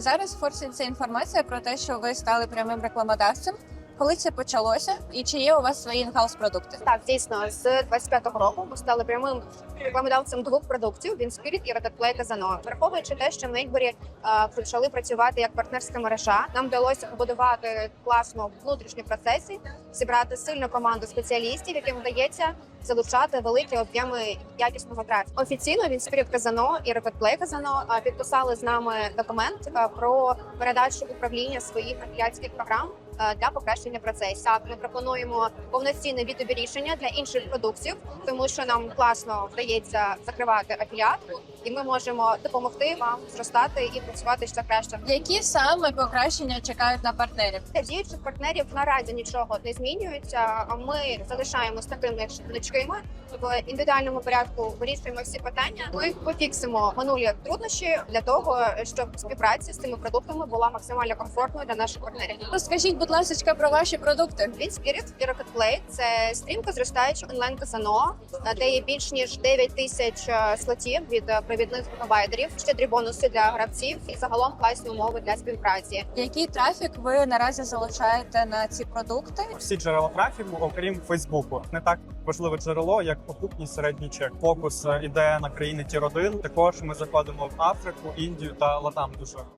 Зараз форситься інформація про те, що ви стали прямим рекламодавцем. Коли це почалося, і чи є у вас свої інхаус продукти? Так, дійсно, з 25-го року ми стали прямим рекламодавцем двох продуктів Він Spirit і Rocket Казано. Враховуючи те, що Мейкбері е, почали працювати як партнерська мережа, нам вдалося побудувати класно внутрішні процеси, зібрати сильну команду спеціалістів, яким вдається залучати великі об'єми якісного трафіку. Офіційно він Spirit Казано і Rocket Казано е, підписали з нами документ е, про передачу управління своїх афіліатських програм для покращення процесів. Так, ми пропонуємо повноцінне B2B рішення для інших продуктів, тому що нам класно вдається закривати афіліат, і ми можемо допомогти вам зростати і працювати ще краще. Які саме покращення чекають на партнерів? Для діючих партнерів наразі нічого не змінюється. Ми залишаємось такими, як в індивідуальному порядку вирішуємо всі питання. Ми пофіксимо минулі труднощі для того, щоб співпраця з цими продуктами була максимально комфортною для наших партнерів. Розкажіть, будь ласка, про ваші продукти. Від Spirit і Rocket Play – це стрімко зростаюче онлайн казано, де є більш ніж 9 тисяч е, слотів від е, провідних провайдерів, щедрі бонуси для гравців і загалом класні умови для співпраці. Який трафік ви наразі залучаєте на ці продукти? всі джерела трафіку, окрім Фейсбуку. Не так важливе джерело, як покупний середній чек. Фокус е, іде на країни Тір 1 Також ми заходимо в Африку, Індію та Латам дуже